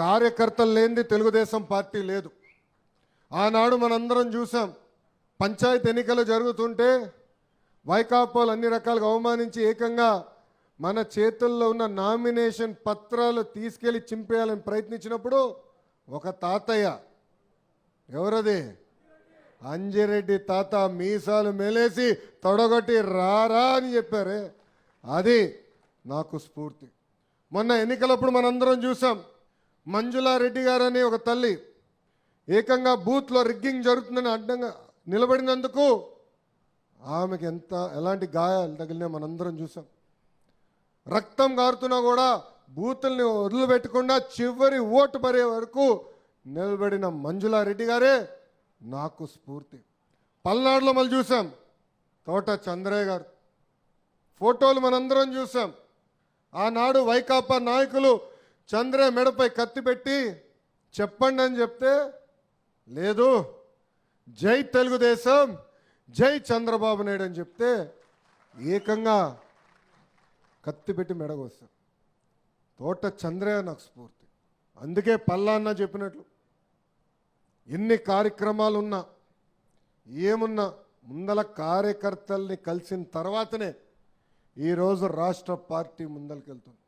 కార్యకర్తలు లేనిది తెలుగుదేశం పార్టీ లేదు. ఆనాడు మనందరం చూసాం పంచాయతీ ఎన్నికలు జరుగుతుంటే వైకాపాలు అన్ని రకాలుగా అవమానించి ఏకంగా మన చేతుల్లో ఉన్న నామినేషన్ పత్రాలు తీసుకెళ్ళి చింపేయాలని ప్రయత్నించినప్పుడు ఒక తాతయ్య ఎవరది? అంజిరెడ్డి తాత మీసాలు మేలేసి తొడగొట్టి రారా అని చెప్పారే. అది నాకు స్ఫూర్తి. మొన్న ఎన్నికలప్పుడు మనందరం చూసాం మంజులారెడ్డి గారని ఒక తల్లి ఏకంగా బూత్లో రిగ్గింగ్ జరుగుతుందని అడ్డంగా నిలబడినందుకు ఆమెకి ఎంత ఎలాంటి గాయాలు తగిలినా మనందరం చూసాం. రక్తం గారుతున్నా కూడా బూతుల్ని వదిలిపెట్టకుండా చివరి ఓటు పడే వరకు నిలబడిన మంజులారెడ్డి గారే నాకు స్ఫూర్తి. పల్నాడులో మళ్ళీ చూసాం తోట చంద్రయ్య గారు. ఫోటోలు మనందరం చూసాం. ఆనాడు వైకాపా నాయకులు చంద్రే మెడపై కత్తి పెట్టి చెప్పండి అని చెప్తే లేదు. జై తెలుగుదేశం జై చంద్రబాబు నాయుడు అని చెప్తే ఏకంగా కత్తి పెట్టి మెడగొస్తాం తోట చంద్రే నాకు స్ఫూర్తి. అందుకే పల్లాన్న చెప్పినట్లు. ఎన్ని కార్యక్రమాలు ఉన్నా ఏమున్నా ముందల కార్యకర్తల్ని కలిసిన తర్వాతనే ఈరోజు రాష్ట్ర పార్టీ ముందలకెళ్తుంది.